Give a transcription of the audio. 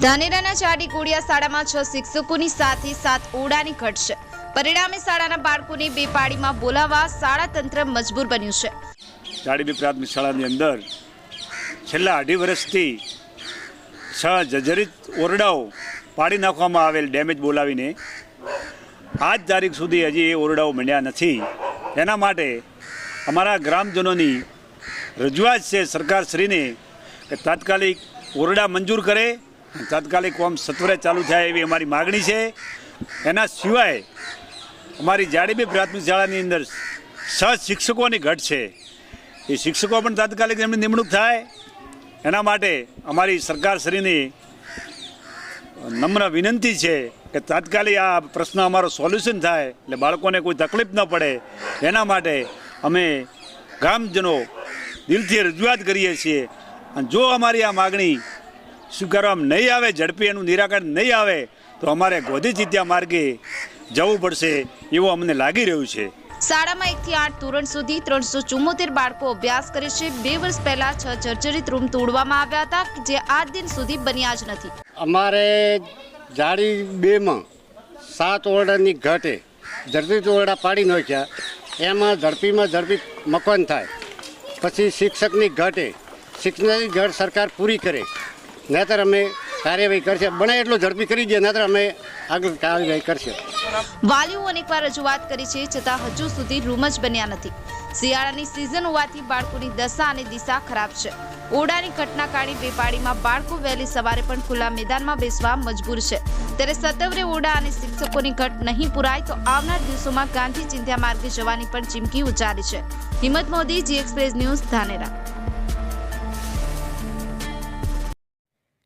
ધાનેરાના ચાડી કોડિયા શાળામાં છ શિક્ષકોની સાથે સાત ઓરડાની ઘટ છે. પરિણામે શાળાના બાળકોને બે પાડીમાં બોલાવવા શાળા તંત્ર મજબૂર બન્યું છે. જાડીબી પ્રાથમિક શાળાની અંદર છેલ્લા અઢી વર્ષથી છ જર્જરિત ઓરડાઓ પાડી નાખવામાં આવેલ ડેમેજ બોલાવીને આજ તારીખ સુધી હજી એ ઓરડાઓ મળ્યા નથી. એના માટે અમારા ગ્રામજનોની રજૂઆત છે સરકારશ્રીને કે તાત્કાલિક ઓરડા મંજૂર કરે તાત્કાલિક કોમ સત્વરે ચાલુ થાય એવી અમારી માગણી છે. એના સિવાય અમારી જાડીબી પ્રાથમિક શાળાની અંદર સહ શિક્ષકોની ઘટ છે. એ શિક્ષકો પણ તાત્કાલિક એમની નિમણૂક થાય. એના માટે અમારી સરકારશ્રીની નમ્ર વિનંતી છે કે તાત્કાલિક આ પ્રશ્ન અમારો સોલ્યુશન થાય એટલે બાળકોને કોઈ તકલીફ ન પડે. એના માટે અમે ગામજનો દિલથી રજૂઆત કરીએ છીએ. અને જો અમારી આ માગણી સ્વીકારવામાં નહીં આવે ઝડપી એનું નિરાકરણ નહીં આવે તો અમારે ગોધી ચિત્યા માર્ગે જવું પડશે એવું અમને લાગી રહ્યું છે. શાળામાં એકથી આઠ ધોરણ સુધી ત્રણસો ચુમ્મોતેર બાળકો અભ્યાસ કરે છે. બે વર્ષ પહેલા છ જર્જરિત રૂમ તોડવામાં આવ્યા હતા જે આજ દિન સુધી બન્યા જ નથી. અમારે જાડી બેમાં સાત ઓરડાની ઘટે ઝડપી ઓરડા પાડી નાખ્યા. એમાં ઝડપીમાં ઝડપી મકાન થાય. પછી શિક્ષકની ઘટે. શિક્ષકની ઘટ સરકાર પૂરી કરે. નહીતર અમે કાર્યવાહી કરશે. બને એટલું ઝડપી કરી દે, નહીતર અમે આગળ કાર્યવાહી કરશે. વાલીઓ અનેકવાર રજૂઆત કરી છે, છતાં હજુ સુધી રૂમ જ બન્યા નથી. શિયાળાની સિઝન હોવાથી બાળકોની દશા અને દિશા ખરાબ છે. ઓરડાની ઘટના કારણે બેપાડીમાં બાળકો વહેલી સવારે પણ ખુલ્લા મેદાનમાં બેસવા મજબૂર છે. ત્યારે સતવરે ઓરડા અને શિક્ષકોની ઘટ નહીં પુરાય તો આવનાર દિવસોમાં ગાંધી ચિંધ્યા માર્ગે જવાની પણ ચીમકી ઉચ્ચારી છે. Himmat Modi, G Express News Dhanera.